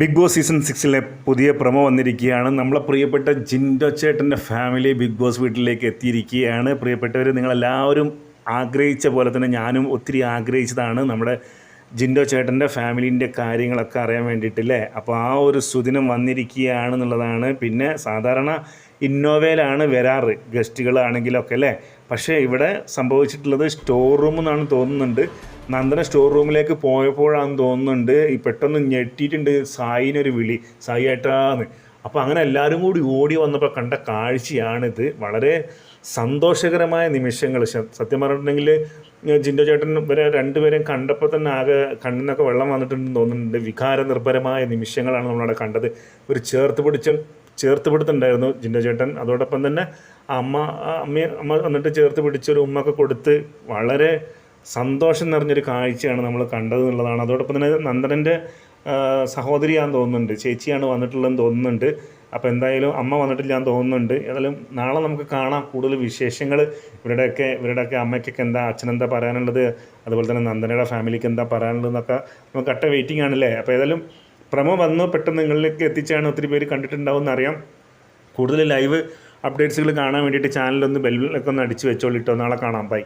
Big boss season സിക്സിലെ പുതിയ promo വന്നിരിക്കുകയാണ്. നമ്മളെ പ്രിയപ്പെട്ട ജിൻഡോ ചേട്ടന്റെ ഫാമിലി ബിഗ് ബോസ് വീട്ടിലേക്ക് എത്തിയിരിക്കുകയാണ്. പ്രിയപ്പെട്ടവർ നിങ്ങളെല്ലാവരും ആഗ്രഹിച്ച പോലെ തന്നെ ഞാനും ഒത്തിരി ആഗ്രഹിച്ചതാണ് നമ്മുടെ ജിൻഡോ ചേട്ടന്റെ ഫാമിലീന്റെ കാര്യങ്ങളൊക്കെ അറിയാൻ വേണ്ടിയിട്ടില്ലേ? അപ്പോൾ ആ ഒരു സുദിനം വന്നിരിക്കുകയാണെന്നുള്ളതാണ്. പിന്നെ സാധാരണ ഇന്നോവയിലാണ് വരാറ് ഗസ്റ്റുകളാണെങ്കിലൊക്കെ അല്ലേ? പക്ഷേ ഇവിടെ സംഭവിച്ചിട്ടുള്ളത് സ്റ്റോർ റൂം എന്നാണ് തോന്നുന്നുണ്ട്. നന്ദന സ്റ്റോർ റൂമിലേക്ക് പോയപ്പോഴാണെന്ന് തോന്നുന്നുണ്ട് ഈ പെട്ടെന്ന് ഞെട്ടിയിട്ടുണ്ട് സായിനൊരു വിളി. സായി ഏട്ടാന്ന്. അപ്പോൾ അങ്ങനെ എല്ലാവരും കൂടി ഓടി വന്നപ്പോൾ കണ്ട കാഴ്ചയാണിത്. വളരെ സന്തോഷകരമായ നിമിഷങ്ങൾ. സത്യം പറഞ്ഞിട്ടുണ്ടെങ്കിൽ ജിൻഡോ ചേട്ടൻ വരെ രണ്ടുപേരെയും കണ്ടപ്പോൾ തന്നെ ആകെ കണ്ണിനൊക്കെ വെള്ളം വന്നിട്ടുണ്ടെന്ന് തോന്നുന്നുണ്ട്. വികാര നിർഭരമായ നിമിഷങ്ങളാണ് നമ്മളവിടെ കണ്ടത്. ഒരു ചേർത്ത് പിടിച്ച ചേർത്ത് പിടുത്തുണ്ടായിരുന്നു ജിൻഡോ ചേട്ടൻ. അതോടൊപ്പം തന്നെ അമ്മ അമ്മ അമ്മ വന്നിട്ട് ചേർത്ത് പിടിച്ചൊരു ഉമ്മ ഒക്കെ കൊടുത്ത് വളരെ സന്തോഷം നിറഞ്ഞൊരു കാഴ്ചയാണ് നമ്മൾ കണ്ടത് എന്നുള്ളതാണ്. അതോടൊപ്പം തന്നെ നന്ദനന്റെ സഹോദരിയാന്ന് തോന്നുന്നുണ്ട്. ചേച്ചിയാണ് വന്നിട്ടുള്ളതെന്ന് തോന്നുന്നുണ്ട്. അപ്പോൾ എന്തായാലും അമ്മ വന്നിട്ടില്ലാന്ന് തോന്നുന്നുണ്ട്. ഏതായാലും നാളെ നമുക്ക് കാണാം കൂടുതൽ വിശേഷങ്ങൾ. ഇവരുടെയൊക്കെ ഇവരുടെയൊക്കെ അമ്മയ്ക്കൊക്കെ എന്താ അച്ഛനെന്താ പറയാനുള്ളത്? അതുപോലെ തന്നെ നന്ദനയുടെ ഫാമിലിക്ക് എന്താ പറയാനുള്ളത് എന്നൊക്കെ നമുക്ക് കട്ട വെയിറ്റിംഗ് ആണല്ലേ? അപ്പോൾ ഏതായാലും പ്രമോ വന്നു പെട്ടെന്ന് നിങ്ങളിലേക്ക് എത്തിച്ചാണ് ഒത്തിരി പേര് കണ്ടിട്ടുണ്ടാവും എന്നറിയാം. കൂടുതൽ ലൈവ് അപ്ഡേറ്റ്സുകൾ കാണാൻ വേണ്ടിയിട്ട് ചാനലൊന്ന് ബെല്ലൊക്കെ ഒന്ന് അടിച്ച് വെച്ചോളിട്ടോ നാളെ കാണാം. ബൈ